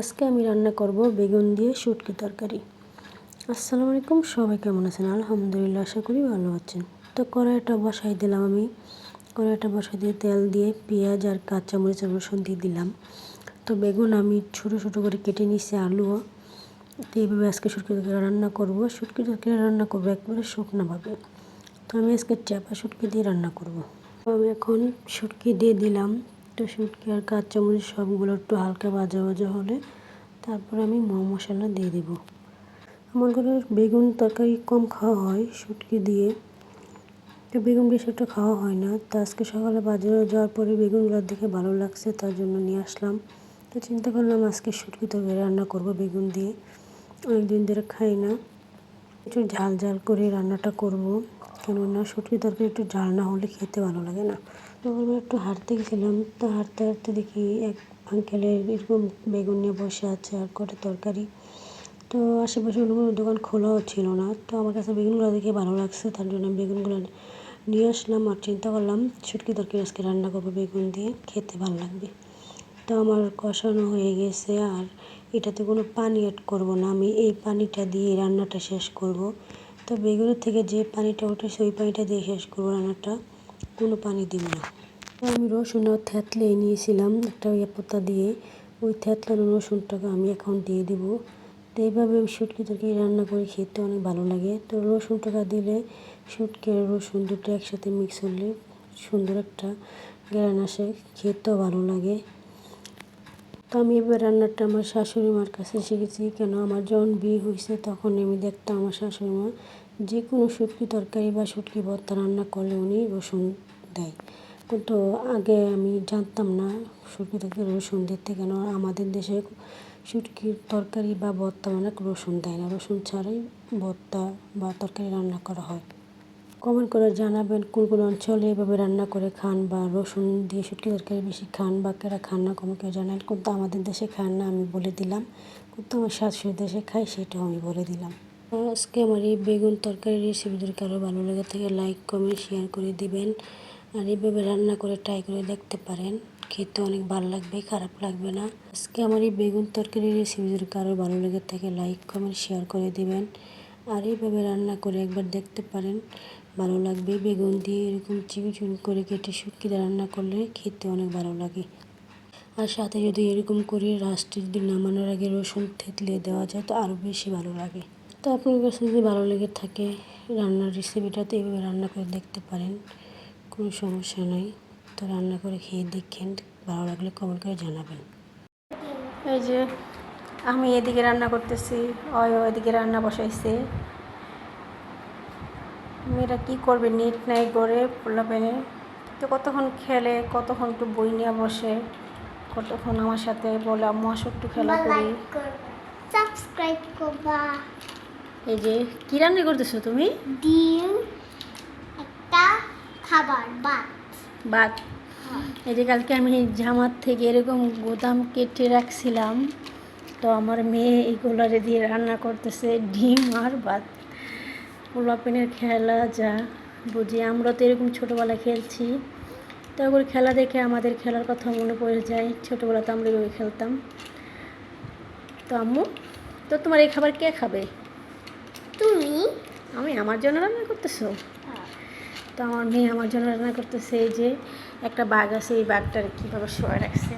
আজকে আমি রান্না করব বেগুন দিয়ে শুটকি তরকারি। আসসালামু আলাইকুম, সবাই কেমন আছেন? আলহামদুলিল্লাহ, আশা করি ভালো আছেন। তো কড়াইটা বসাই দিলাম আমি। কড়াইটা বসাই দিয়ে তেল দিয়ে পেঁয়াজ আর কাঁচামরিচ রসুন দিয়ে দিলাম। তো বেগুন আমি ছোটো ছোটো করে কেটে নিচ্ছি আলুও তো এইভাবে আজকে শুটকি তরকারি রান্না করব। শুটকি তরকারি রান্না করব একবারে শুকনোভাবে। তো আমি আজকে চাপা শুটকি দিয়ে রান্না করব। আমি এখন শুটকি দিয়ে দিলাম। তো শুটকি আর কাঁচামরিচ সবগুলো একটু হালকা ভাজা ভাজা হলে তারপর আমি ম মশলা দিয়ে দেব। আমার ঘরে বেগুন তরকারি কম খাওয়া হয়, শুটকি দিয়ে। তো বেগুন বেশি একটা খাওয়া হয় না। তো আজকে সকালে বাজারে যাওয়ার পরে বেগুনগুলো দেখে ভালো লাগছে, তার জন্য নিয়ে আসলাম। তো চিন্তা করলাম আজকে শুটকি তরকারি রান্না করব বেগুন দিয়ে। অনেকদিন ধরে খাই না। একটু ঝাল ঝাল করে রান্নাটা করব। কেননা শুটকি তরকারি একটু ঝাল না হলে খেতে ভালো লাগে না। তো একটু হাঁটতে গেছিলাম, তো হাঁটতে হাঁটতে দেখি এক আঙ্কেলের এরকম বেগুন নিয়ে বসে আছে আর কটা তরকারি। তো আশেপাশে অন্য কোনো দোকান খোলাও ছিল না, তো আমার কাছে বেগুনগুলো দেখে ভালো লাগছে, তার জন্য আমি বেগুনগুলো নিয়ে আসলাম আর চিন্তা করলাম, শুটকি তরকারি আজকে রান্না করব বেগুন দিয়ে, খেতে ভালো লাগবে। তো আমার কষানো হয়ে গেছে আর এটাতে কোনো পানি অ্যাড করব না, আমি এই পানিটা দিয়ে রান্নাটা শেষ করব। তো বেগুনের থেকে যে পানিটা ওঠে ওই পানিটা দিয়ে শেষ করব রান্নাটা। কোনো পানি দিব না। তো আমি রসুন আর থেতলে নিয়েছিলাম একটা ইয়ে পোতা দিয়ে। ওই থেতলানো রসুনটাকে আমি এখন দিয়ে দিব। তো এইভাবে আমি শুটকি তরকারি রান্না করে, খেতে অনেক ভালো লাগে। তো রসুনটাকা দিলে শুটকি আর রসুন দুটো একসাথে মিক্স হলে সুন্দর একটা গ্রান আসে, খেতেও ভালো লাগে। তো আমি এবার রান্নাটা আমার শাশুড়ি মার কাছে শিখেছি। কেন আমার যখন বিয়ে হয়েছে, তখন আমি দেখতাম আমার শাশুড়ি মা যে কোনো শুটকি তরকারি বা শুটকি ভর্তা রান্না করলে উনি রসুন দেয়। কিন্তু আগে আমি জানতাম না শুটকি তরকারি রসুন দিতে কেন। আমাদের দেশে শুটকির তরকারি বা ভর্তা অনেক রসুন দেয় না। রসুন ছাড়াই ভর্তা বা তরকারি রান্না করা হয়। কমেন্ট করে জানাবেন কোন কোন অঞ্চলে এভাবে রান্না করে খান বা রসুন দিয়ে শুটকি তরকারি বেশি খান বা কেরা খান না কমেন্ট করে জানান কিন্তু আমাদের দেশে খান না আমি বলে দিলাম কিন্তু আমার শাশুড়ি দেশে খাই সেটাও আমি বলে দিলাম। আজকে আমার এই বেগুন তরকারি রেসিপি যদি কারও ভালো লেগে থাকে লাইক কমেন্ট শেয়ার করে দিবেন। আর এইভাবে রান্না করে ট্রাই করে দেখতে পারেন, খেতে অনেক ভালো লাগবে, খারাপ লাগবে না। আজকে আমার এই বেগুন তরকারি রেসিপি যদি কারও ভালো লেগে থাকে লাইক কমেন্ট শেয়ার করে দিবেন। আর এইভাবে রান্না করে একবার দেখতে পারেন। ভালো লাগবে। বেগুন দিয়ে এরকম চিকন চিকন করে কেটে শুটকি রান্না করলে খেতে অনেক ভালো লাগে। আর সাথে যদি এরকম করে রাস্টে যদি নামানোর আগে রসুন থেতলে দেওয়া যায়, তো আরও বেশি ভালো লাগে। তো আপনার কাছে যদি ভালো লেগে থাকে রান্নার রেসিপিটা তো এইভাবে রান্না করে দেখতে পারেন। কোনো সমস্যা নেই। তো রান্না করে খেয়ে দেখেন। ভালো লাগলে কমেন্ট করে জানাবেন। এই যে আমি এদিকে রান্না করতেছি অয় ওইদিকে রান্না বসাইছে। মেয়েরা কী করবে? নেট নাই করে পোলা পেনে তো কতক্ষণ খেলে কতক্ষণ একটু বই নিয়ে বসে কতক্ষণ আমার সাথে বলে আম্মু আসো একটু খেলা করি। সাবস্ক্রাইব করবা। এই যে কী রান্না করতেছো তুমি? ডিম একটা খাবার ভাত। ভাত। এই যে কালকে আমি জামার থেকে এরকম গোদাম কেটে রাখছিলাম তো আমার মেয়ে এইগুলারে দিয়ে রান্না করতেছে ডিম আর ভাত। পোলাপেনের খেলা যা বুঝি আমরা তো এরকম ছোটোবেলায় খেলছি। তো ওগুলো খেলা দেখে আমাদের খেলার কথা মনে পড়ে যায়। ছোটোবেলাতে আমরা এভাবে খেলতাম। তো আম্মু তো তোমার এই খাবার কে খাবে? তুমি? আমি আমার জন্য রান্না করতেছো? তো আমার মেয়ে আমার জন্য রান্না করতেছে এই যে একটা বাঘ আছে এই বাঘটার কীভাবে শোয়া রাখছে।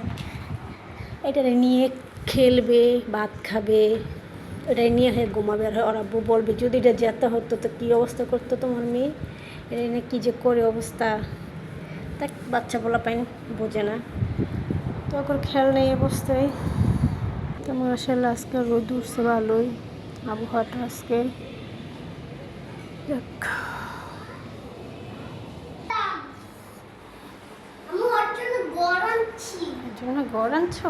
এটারে নিয়ে খেলবে ভাত খাবে এটাই নিয়ে হয়ে ঘুমাবে আর ওরা বউ বলবে যদি এটা যেতে হতো তো কী অবস্থা করতো তোমার মেয়ে? এটা নিয়ে কী যে করে অবস্থা? তা বাচ্চা বলা পাইন বোঝে না। তো এখন খেয়াল নেই অবস্থায়। তো মাসাল্লাহ আজকে রোদ উঠছে ভালোই আবহাওয়াটা আজকে। গরম ছি